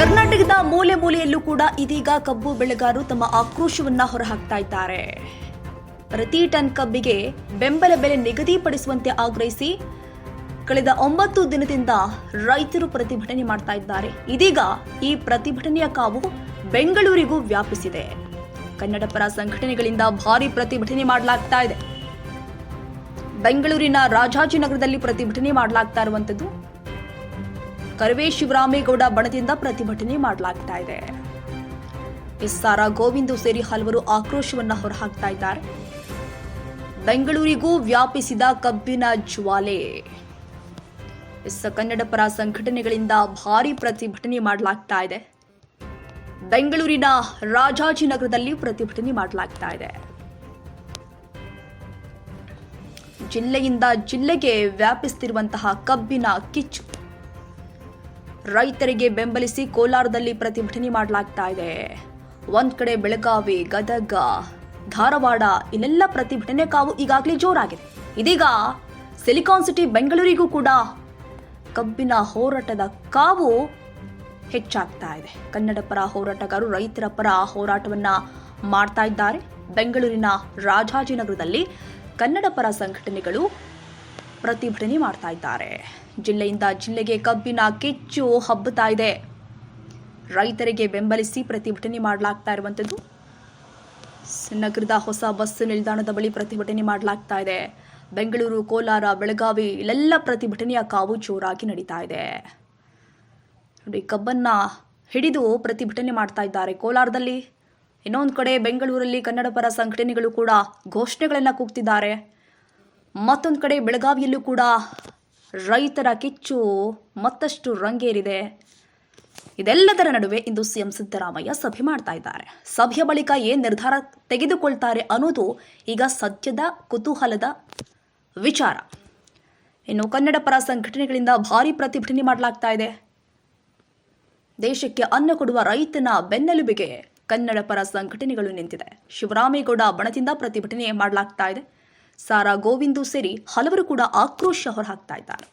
ಕರ್ನಾಟಕದ ಮೂಲೆ ಮೂಲೆಯಲ್ಲೂ ಕೂಡ ಇದೀಗ ಕಬ್ಬು ಬೆಳೆಗಾರರು ತಮ್ಮ ಆಕ್ರೋಶವನ್ನ ಹೊರಹಾಕ್ತಾ ಇದ್ದಾರೆ. ಪ್ರತಿ ಟನ್ ಕಬ್ಬಿಗೆ ಬೆಂಬಲ ಬೆಲೆ ನಿಗದಿಪಡಿಸುವಂತೆ ಆಗ್ರಹಿಸಿ ಕಳೆದ ಒಂಬತ್ತು ದಿನದಿಂದ ರೈತರು ಪ್ರತಿಭಟನೆ ಮಾಡ್ತಾ ಇದ್ದಾರೆ. ಇದೀಗ ಈ ಪ್ರತಿಭಟನೆಯ ಕಾವು ಬೆಂಗಳೂರಿಗೂ ವ್ಯಾಪಿಸಿದೆ. ಕನ್ನಡ ಪರ ಸಂಘಟನೆಗಳಿಂದ ಭಾರಿ ಪ್ರತಿಭಟನೆ ಮಾಡಲಾಗ್ತಾ ಇದೆ. ಬೆಂಗಳೂರಿನ ರಾಜಾಜಿನಗರದಲ್ಲಿ ಪ್ರತಿಭಟನೆ ಮಾಡಲಾಗ್ತಾ ಇರುವಂತದ್ದು ಕರವೇ ಶಿವರಾಮೇಗೌಡ ಬಣದಿಂದ ಪ್ರತಿಭಟನೆ ಮಾಡಲಾಗ್ತಾ ಇದೆ. ಸಾರಾ ಗೋವಿಂದು ಸೇರಿ ಹಲವರು ಆಕ್ರೋಶವನ್ನ ಹೊರಹಾಕ್ತಾ ಇದ್ದಾರೆ. ಬೆಂಗಳೂರಿಗೂ ವ್ಯಾಪಿಸಿದ ಕಬ್ಬಿನ ಜ್ವಾಲೆ. ಎಸ್ ಕನ್ನಡ ಪರ ಸಂಘಟನೆಗಳಿಂದ ಭಾರಿ ಪ್ರತಿಭಟನೆ ಮಾಡಲಾಗ್ತಾ ಇದೆ. ಬೆಂಗಳೂರಿನ ರಾಜಾಜಿನಗರದಲ್ಲಿ ಪ್ರತಿಭಟನೆ ಮಾಡಲಾಗ್ತಾ ಇದೆ. ಜಿಲ್ಲೆಯಿಂದ ಜಿಲ್ಲೆಗೆ ವ್ಯಾಪಿಸ್ತಿರುವಂತಹ ಕಬ್ಬಿನ ಕಿಚ್ಚು. ರೈತರಿಗೆ ಬೆಂಬಲಿಸಿ ಕೋಲಾರದಲ್ಲಿ ಪ್ರತಿಭಟನೆ ಮಾಡಲಾಗ್ತಾ ಇದೆ. ಒಂದ್ ಕಡೆ ಬೆಳಗಾವಿ, ಗದಗ, ಧಾರವಾಡ, ಇಲ್ಲೆಲ್ಲ ಪ್ರತಿಭಟನೆ ಕಾವು ಈಗಾಗಲೇ ಜೋರಾಗಿದೆ. ಇದೀಗ ಸಿಲಿಕಾನ್ ಸಿಟಿ ಬೆಂಗಳೂರಿಗೂ ಕೂಡ ಕಬ್ಬಿನ ಹೋರಾಟದ ಕಾವು ಹೆಚ್ಚಾಗ್ತಾ ಇದೆ. ಕನ್ನಡ ಪರ ಹೋರಾಟಗಾರರು ರೈತರ ಪರ ಹೋರಾಟವನ್ನ ಮಾಡ್ತಾ ಇದ್ದಾರೆ. ಬೆಂಗಳೂರಿನ ರಾಜಾಜಿನಗರದಲ್ಲಿ ಕನ್ನಡ ಪರ ಸಂಘಟನೆಗಳು ಪ್ರತಿಭಟನೆ ಮಾಡ್ತಾ ಇದ್ದಾರೆ. ಜಿಲ್ಲೆಯಿಂದ ಜಿಲ್ಲೆಗೆ ಕಬ್ಬಿನ ಕೆಚ್ಚು ಹಬ್ಬುತ್ತಾ ಇದೆ. ರೈತರಿಗೆ ಬೆಂಬಲಿಸಿ ಪ್ರತಿಭಟನೆ ಮಾಡಲಾಗ್ತಾ ಇರುವಂಥದ್ದು. ನಗರದ ಹೊಸ ಬಸ್ ನಿಲ್ದಾಣದ ಬಳಿ ಪ್ರತಿಭಟನೆ ಮಾಡಲಾಗ್ತಾ ಇದೆ. ಬೆಂಗಳೂರು, ಕೋಲಾರ, ಬೆಳಗಾವಿ ಇಲ್ಲೆಲ್ಲ ಪ್ರತಿಭಟನೆಯ ಕಾವು ಜೋರಾಗಿ ನಡೀತಾ ಇದೆ. ನೋಡಿ, ಕಬ್ಬನ್ನ ಹಿಡಿದು ಪ್ರತಿಭಟನೆ ಮಾಡ್ತಾ ಇದ್ದಾರೆ ಕೋಲಾರದಲ್ಲಿ. ಇನ್ನೊಂದು ಕಡೆ ಬೆಂಗಳೂರಲ್ಲಿ ಕನ್ನಡ ಪರ ಸಂಘಟನೆಗಳು ಕೂಡ ಘೋಷಣೆಗಳನ್ನು ಕೂಗ್ತಿದ್ದಾರೆ. ಮತ್ತೊಂದು ಕಡೆ ಬೆಳಗಾವಿಯಲ್ಲೂ ಕೂಡ ರೈತರ ಕಿಚ್ಚು ಮತ್ತಷ್ಟು ರಂಗೇರಿದೆ. ಇದೆಲ್ಲದರ ನಡುವೆ ಇಂದು ಸಿಎಂ ಸಿದ್ದರಾಮಯ್ಯ ಸಭೆ ಮಾಡ್ತಾ ಇದ್ದಾರೆ. ಸಭೆಯ ಬಳಿಕ ಏನ್ ನಿರ್ಧಾರ ತೆಗೆದುಕೊಳ್ತಾರೆ ಅನ್ನೋದು ಈಗ ಸದ್ಯದ ಕುತೂಹಲದ ವಿಚಾರ. ಇನ್ನು ಕನ್ನಡ ಪರ ಸಂಘಟನೆಗಳಿಂದ ಭಾರಿ ಪ್ರತಿಭಟನೆ ಮಾಡಲಾಗ್ತಾ ಇದೆ. ದೇಶಕ್ಕೆ ಅನ್ನ ಕೊಡುವ ರೈತನ ಬೆನ್ನೆಲುಬಿಗೆ ಕನ್ನಡ ಪರ ಸಂಘಟನೆಗಳು ನಿಂತಿದೆ. ಶಿವರಾಮೇಗೌಡ ಬಣದಿಂದ ಪ್ರತಿಭಟನೆ ಮಾಡಲಾಗ್ತಾ ಇದೆ. ಸಾರಾ ಗೋವಿಂದು ಸೇರಿ ಹಲವರು ಕೂಡ ಆಕ್ರೋಶ ಹೊರಹಾಕ್ತಾ ಇದ್ದಾರೆ.